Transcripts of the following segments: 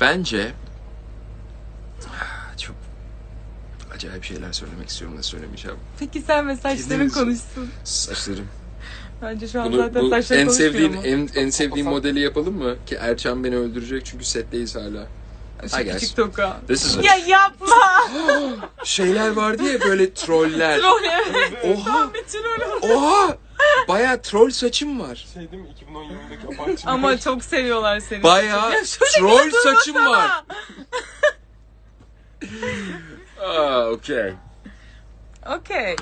Bence çok acayip şeyler söylemek istiyorum da söylemeyeceğim. Peki sen ve saçların Kendiniz- konuşsun. Saçlarım. Bence şu an Bunu, zaten bu saçlar en konuşmuyor sevdiğin mu? en, en sevdiğin modeli yapalım mı? Ki Erçan beni öldürecek çünkü setteyiz hala. Şu guys. küçük toka. This is a- Ya yapma! Şeyler vardı ya böyle troller. Troll evet. Oha! Tam bir troll oldu. Oha! Baya troll saçım var. Şey değil mi 2010 yılındaki Ama çok seviyorlar seni. Baya troll saçım var. Aa, okey. Okey.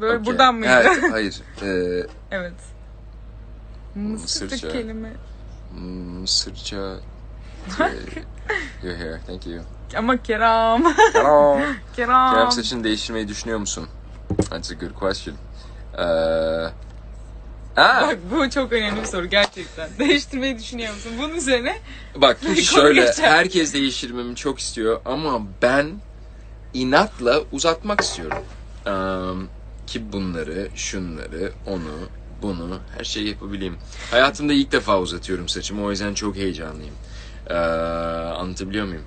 Böyle Okey. buradan mıydı? Evet, hayır. Ee, evet. Mısırca. kelime. Mısırca... Your hair, thank you. Ama Kerem. Hello. Kerem. Kerem saçını değiştirmeyi düşünüyor musun? That's a good question. Ee, Aa, Bak bu çok önemli bir soru gerçekten. Değiştirmeyi düşünüyor musun? Bunun üzerine bak şöyle geçer. herkes değiştirmemi çok istiyor ama ben inatla uzatmak istiyorum. Ee, ki bunları, şunları, onu, bunu her şeyi yapabileyim. Hayatımda ilk defa uzatıyorum saçımı o yüzden çok heyecanlıyım. Ee, anlatabiliyor muyum?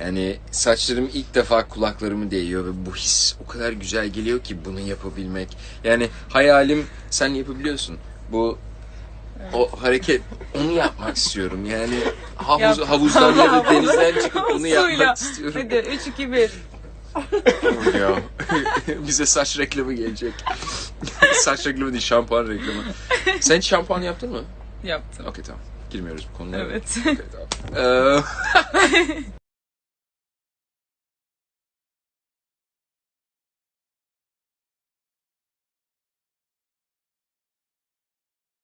Yani saçlarım ilk defa kulaklarımı değiyor ve bu his o kadar güzel geliyor ki bunu yapabilmek. Yani hayalim sen yapabiliyorsun. Bu o hareket onu yapmak istiyorum. Yani havuz, Yap. havuzdan ya da denizden çıkıp bunu yapmak istiyorum. hadi 3 2 1. ya. Bize saç reklamı gelecek. saç reklamı değil, şampuan reklamı. Sen hiç şampuan yaptın mı? Yaptım. Okey tamam. Girmiyoruz bu konulara. Evet. Tamam. Ee,